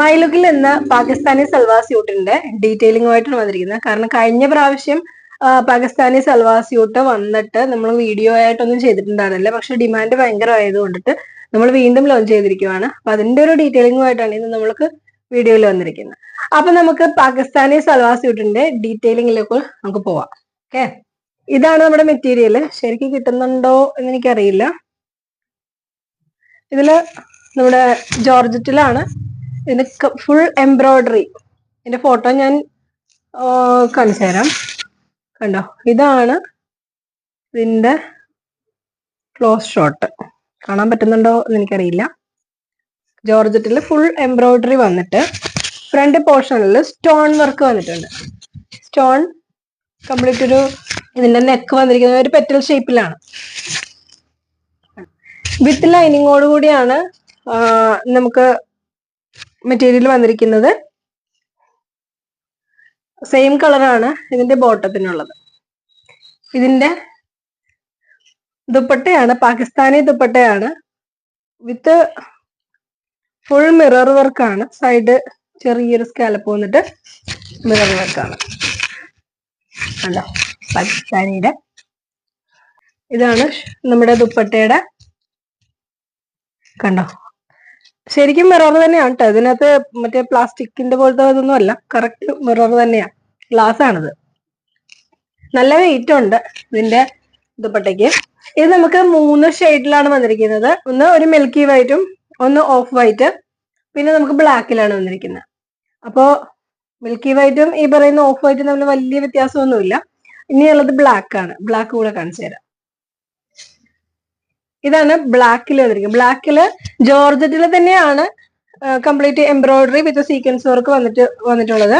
മൈലുക്കിൽ എന്ന പാകിസ്ഥാനി സൽവാർ സ്യൂട്ടിന്റെ ഡീറ്റെയിലിംഗുമായിട്ടാണ് വന്നിരിക്കുന്നത്. കാരണം കഴിഞ്ഞ പ്രാവശ്യം പാകിസ്ഥാനി സൽവാർ സ്യൂട്ട് വന്നിട്ട് നമ്മൾ വീഡിയോ ആയിട്ടൊന്നും ചെയ്തിട്ടുണ്ടായിരുന്നില്ല. പക്ഷെ ഡിമാൻഡ് ഭയങ്കര ആയതുകൊണ്ടിട്ട് നമ്മൾ വീണ്ടും ലോഞ്ച് ചെയ്തിരിക്കുവാണ്. അപ്പൊ അതിന്റെ ഒരു ഡീറ്റെയിലിംഗുമായിട്ടാണ് ഇന്ന് നമ്മൾക്ക് വീഡിയോയിൽ വന്നിരിക്കുന്നത്. അപ്പൊ നമുക്ക് പാകിസ്ഥാനി സൽവാർ സ്യൂട്ടിന്റെ ഡീറ്റെയിലിംഗിലേക്ക് നമുക്ക് പോവാം. ഓക്കെ? ഇതാണ് നമ്മുടെ മെറ്റീരിയൽ ശരിക്കും കിട്ടുന്നുണ്ടോ എന്ന് എനിക്കറിയില്ല. ഇതിൽ നമ്മുടെ ജോർജറ്റിലാണ് ഫുൾ എംബ്രോയിഡറി ഇതിന്റെ ഫോട്ടോ ഞാൻ കാണിച്ചു തരാം. കണ്ടോ? ഇതാണ് ഇതിന്റെ ക്ലോസ് ഷോട്ട് കാണാൻ പറ്റുന്നുണ്ടോ എന്ന് എനിക്കറിയില്ല. ജോർജറ്റിൽ ഫുൾ എംബ്രോയിഡറി വന്നിട്ട് ഫ്രണ്ട് പോർഷനിൽ സ്റ്റോൺ വർക്ക് വന്നിട്ടുണ്ട്. സ്റ്റോൺ കംപ്ലീറ്റ് ഒരു ഇതിന്റെ നെക്ക് വന്നിരിക്കുന്ന ഒരു പെറ്റൽ ഷേപ്പിലാണ് വിത്ത് ലൈനിങ്ങോട് കൂടിയാണ് നമുക്ക് മെറ്റീരിയൽ വന്നിരിക്കുന്നത് സെയിം കളറാണ് ഇതിന്റെ ബോട്ടത്തിനുള്ളത് ഇതിന്റെ ദുപ്പട്ടയാണ് പാകിസ്ഥാനി ദുപ്പട്ടയാണ്. വിത്ത് ഫുൾ മിറർ വർക്കാണ് സൈഡ് ചെറിയൊരു സ്കാലപ്പ് വന്നിട്ട് മിറർ വർക്കാണ് കണ്ടോ? പാകിസ്ഥാനിയുടെ ഇതാണ് നമ്മുടെ ദുപ്പട്ടയുടെ കണ്ടോ? ശരിക്കും മിറർ തന്നെയാണ് കേട്ടോ ഇതിനകത്ത് മറ്റേ പ്ലാസ്റ്റിക്കിന്റെ പോലത്തെ ഇതൊന്നും അല്ല. കറക്റ്റ് മിറർ തന്നെയാണ് ഗ്ലാസ് ആണിത്. നല്ല വെയിറ്റ് ഉണ്ട് ഇതിന്റെ ദുപ്പട്ടയ്ക്ക് ഇത് നമുക്ക് മൂന്ന് ഷെയ്ഡിലാണ് വന്നിരിക്കുന്നത്. ഒന്ന് ഒരു മിൽക്കി വൈറ്റും ഒന്ന് ഓഫ് വൈറ്റ് പിന്നെ നമുക്ക് ബ്ലാക്കിലാണ് വന്നിരിക്കുന്നത്. അപ്പോ മിൽക്കി വൈറ്റും ഈ പറയുന്ന ഓഫ് വൈറ്റും തമ്മിൽ വലിയ വ്യത്യാസമൊന്നുമില്ല. ഇനിയുള്ളത് ബ്ലാക്ക് ആണ്. ബ്ലാക്ക് കൂടെ കാണിച്ചു തരാം. ഇതാണ് ബ്ലാക്കിൽ വന്നിരിക്കുന്നത്. ബ്ലാക്കിൽ ജോർജറ്റിൽ തന്നെയാണ് complete embroidery with sequence work വന്നിട്ട് വന്നിട്ടുള്ളത്.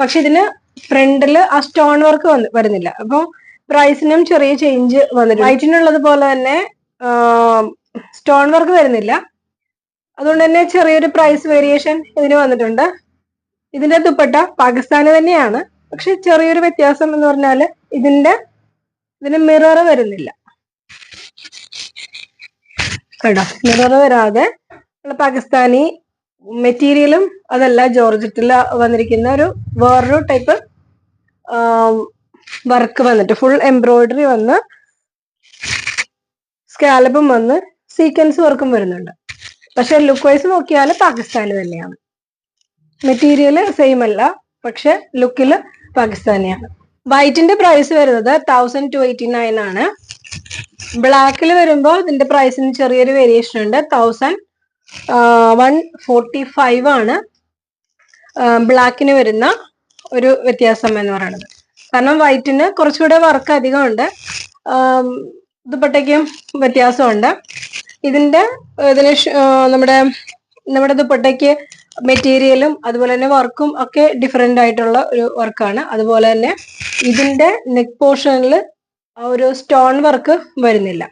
പക്ഷെ ഇതിന് ഫ്രണ്ടിൽ ആ സ്റ്റോൺ വർക്ക് വന്ന് വരുന്നില്ല. അപ്പോൾ പ്രൈസിനും ചെറിയ ചേഞ്ച് വന്നിട്ടുണ്ട്. വൈറ്റിനുള്ളത് പോലെ തന്നെ സ്റ്റോൺ വർക്ക് വരുന്നില്ല. അതുകൊണ്ട് തന്നെ ചെറിയൊരു പ്രൈസ് വേരിയേഷൻ ഇതിന് വന്നിട്ടുണ്ട്. ഇതിന്റെ ദുപ്പട്ട പാകിസ്ഥാന് തന്നെയാണ്. പക്ഷെ ചെറിയൊരു വ്യത്യാസം എന്ന് പറഞ്ഞാൽ ഇതിന്റെ ഇതിന് മിറർ വരുന്നില്ല. കേട്ടോ. മിറർ വരാതെ പാകിസ്ഥാനി മെറ്റീരിയലും അതല്ല ജോർജറ്റിൽ വന്നിരിക്കുന്ന ഒരു വേറൊരു ടൈപ്പ് വർക്ക് വന്നിട്ട് ഫുൾ എംബ്രോയിഡറി വന്ന് സ്കാലബും വന്ന് സീക്വൻസ് വർക്കും വരുന്നുണ്ട്. പക്ഷെ ലുക്ക് വൈസ് നോക്കിയാൽ പാകിസ്ഥാനി തന്നെയാണ്. മെറ്റീരിയൽ സെയിം അല്ല പക്ഷെ ലുക്കിൽ പാകിസ്ഥാനിയാണ്. വൈറ്റിന്റെ പ്രൈസ് വരുന്നത് തൗസൻഡ് ടു എയ്റ്റി നയൻ ആണ്. ബ്ലാക്കിൽ വരുമ്പോൾ ഇതിന്റെ പ്രൈസിന് ചെറിയൊരു വേരിയേഷൻ ഉണ്ട്. തൗസൻഡ് വൺ ഫോർട്ടി ഫൈവ് ആണ്. ബ്ലാക്കിന് വരുന്ന ഒരു വ്യത്യാസം എന്ന് പറയുന്നത്. കാരണം വൈറ്റിന് കുറച്ചുകൂടെ വർക്ക് അധികമുണ്ട്. ദുപ്പട്ടയ്ക്കും വ്യത്യാസമുണ്ട്. ഇതിന്റെ ഇതിന് നമ്മുടെ നമ്മുടെ ദുപ്പട്ടയ്ക്ക് മെറ്റീരിയലും അതുപോലെ തന്നെ വർക്കും ഒക്കെ ഡിഫറെന്റ് ആയിട്ടുള്ള ഒരു വർക്കാണ് അതുപോലെ തന്നെ ഇതിന്റെ നെക്ക് പോർഷനിൽ ഒരു സ്റ്റോൺ വർക്ക് വരുന്നില്ല.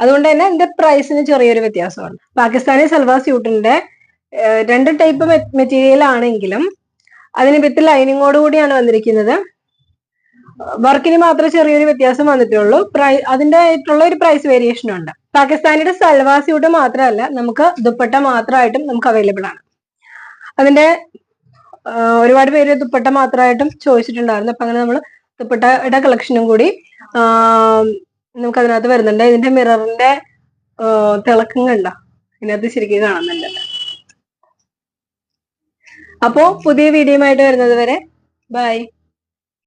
അതുകൊണ്ട് തന്നെ ഇതിന്റെ പ്രൈസിന് ചെറിയൊരു വ്യത്യാസമാണ്. പാകിസ്ഥാനി സൽവാർ സ്യൂട്ടിന്റെ രണ്ട് ടൈപ്പ് മെറ്റീരിയൽ ആണെങ്കിലും അതിന് വിത്ത് ലൈനിങ്ങോട് കൂടിയാണ് വന്നിരിക്കുന്നത്. വർക്കിന് മാത്രമേ ചെറിയൊരു വ്യത്യാസം വന്നിട്ടുള്ളൂ. പ്രൈ അതിന്റെ ആയിട്ടുള്ള ഒരു പ്രൈസ് വേരിയേഷൻ ഉണ്ട്. പാകിസ്ഥാനിയുടെ സൽവാർ സ്യൂട്ട് മാത്രമല്ല നമുക്ക് ദുപ്പട്ട മാത്രമായിട്ടും നമുക്ക് അവൈലബിൾ ആണ്. അതിന്റെ ഒരുപാട് പേര് ദുപ്പട്ട മാത്രമായിട്ടും ചോദിച്ചിട്ടുണ്ടായിരുന്നു. അപ്പൊ അങ്ങനെ നമ്മൾ ദുപ്പട്ടയുടെ കളക്ഷനും കൂടി നമുക്ക് അതിനകത്ത് വരുന്നുണ്ട്. ഇതിന്റെ മിററിന്റെ തിളക്കം കണ്ട ഇതിനകത്ത് ശരിക്കും കാണുന്നുണ്ട്. അപ്പോ പുതിയ വീഡിയോ ആയിട്ട് വരുന്നത് വരെ ബൈ.